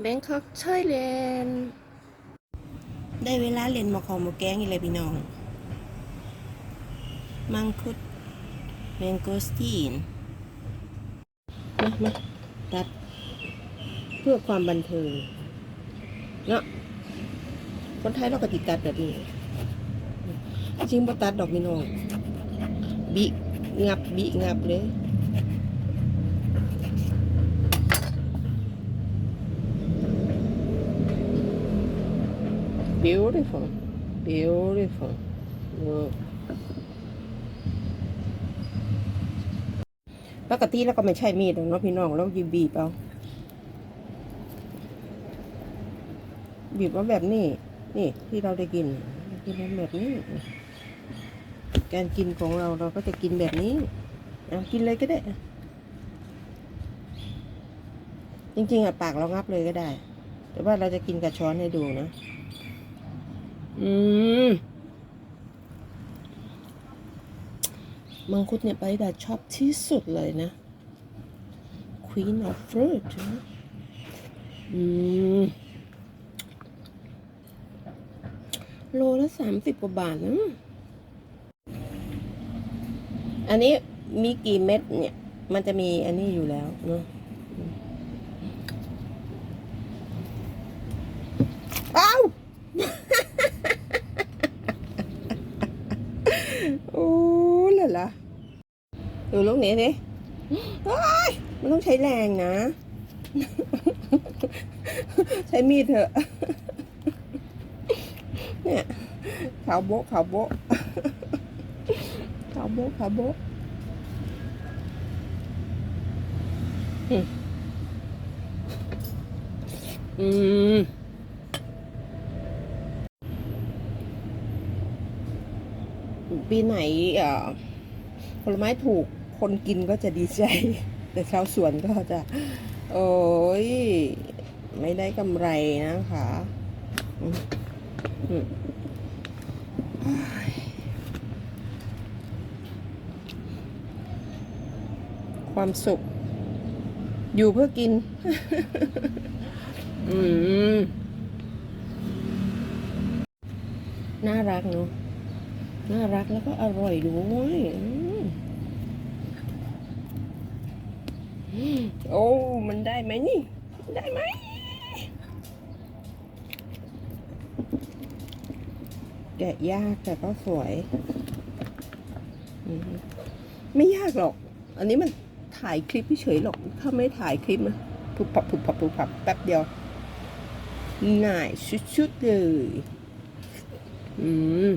แบงคอกไทยแลนด์ได้เวลาเล่นหมอของหมอแกงอีกเลยพี่น้อง มังคุดแมงโกสตีน มามาตัด เพื่อความบันเทิง เนาะคนไทยเราก็ติดตัดแบบนี้ จริงบ่ตัดดอกพี่น้อง บิ งับ บิ งับเลย beautiful beautiful Look ปกติแล้วก็ไม่ใช่มีดหรอกเนาะพี่น้องเราหยิบบีบเอาบีบว่าแบบนี้ นี่ที่เราได้กิน กินแบบนี้ การกินของเราเราก็จะกินแบบนี้เอากินเลยก็ได้ จริงๆอะปากเรางับเลยก็ได้ แต่ว่าเราจะกินกับช้อนให้ดูนะ อืมมังคุดเนี่ยไปดาชอบที่สุดเลยนะ Queen of Fruit นะอืมโลละสามสิบกว่าบาทนะ อันนี้มีกี่เม็ดเนี่ย มันจะมีอันนี้อยู่แล้วเนาะอ้าว โอ้ล่ะล่ะ ดูลูกนี้สิเฮ้ยมันต้องใช้แรงนะ ใช้มีดเถอะ เนี่ยขาวโบ๊ะขาวโบ๊ะขาวโบ๊ะขาวโบ๊ะอืมอืมปีไหนเอ่อผลไม้ถูก คนกินก็จะดีใจ แต่ชาวสวนก็จะ โอ้ย ไม่ได้กำไรนะคะความสุข อยู่เพื่อกิน อืม น่ารักเนาะ น่ารักแล้วก็อร่อยด้วยอืม โอ้ มันได้ไหมนี่ ได้ไหม แกะยากแต่ก็สวย ไม่ยากหรอก อันนี้มันถ่ายคลิปเฉยๆหรอก ถ้าไม่ถ่ายคลิปนะผุบปับผุบปับผุบปับแป๊บเดียวง่ายชุดๆเลย อืม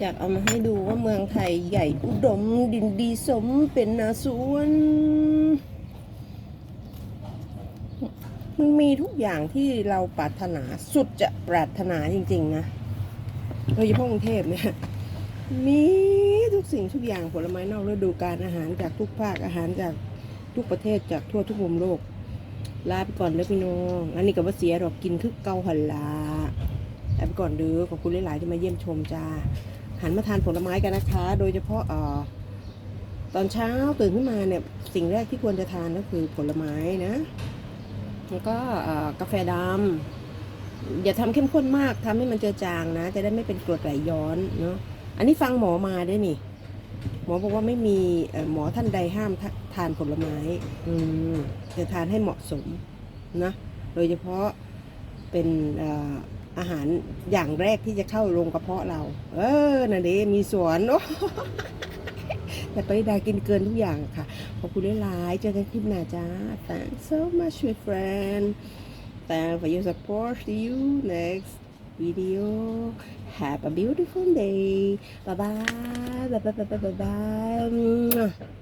อยากเอามาให้ดูว่าเมืองไทยใหญ่อุดมดินดีสมเป็นนาสวน มันมีทุกอย่างที่เราปรารถนาสุดจะปรารถนาจริง ๆ นะโดยเฉพาะกรุงเทพเนี่ยมีทุกสิ่งทุกอย่างผลไม้นอกฤดูกาลอาหารจากทุกภาคอาหารจากทุกประเทศจากทั่วทุกมุมโลกลาไปก่อนเด้อพี่น้องอันนี้กับว่าเสียดอกกินคือเกาหันลาลาไปก่อนเด้อขอบคุณหลาย ๆ ที่มาเยี่ยมชมจ้า หันมาทานผลไม้กันนะคะ โดยเฉพาะออตอนเช้าตื่นขึ้นมาเนี่ยสิ่งแรกที่ควรจะทานก็คือผลไม้นะแล้วก็กาแฟดำอย่าทำเข้มข้นมากทำให้มันเจือจางนะ จะได้ไม่เป็นกรดไหลย้อนเนาะอันนี้ฟังหมอมาด้วยนี่ หมอบอกว่าไม่มีหมอท่านใดห้ามทาทานผลไม้ อืมจะทานให้เหมาะสมนะโดยเฉพาะเป็น อาหารอย่างแรกที่จะเข้าลงกระเพาะเรา เออนั่นเองมีสวนโอ้แต่ไปดากินเกินทุกอย่างค่ะ ขอบคุณหลายๆเจอกันคลิปหน้าจ้า Thanks so much my friend Thanks for your support See you next video Have a beautiful day Bye bye Bye bye bye bye bye bye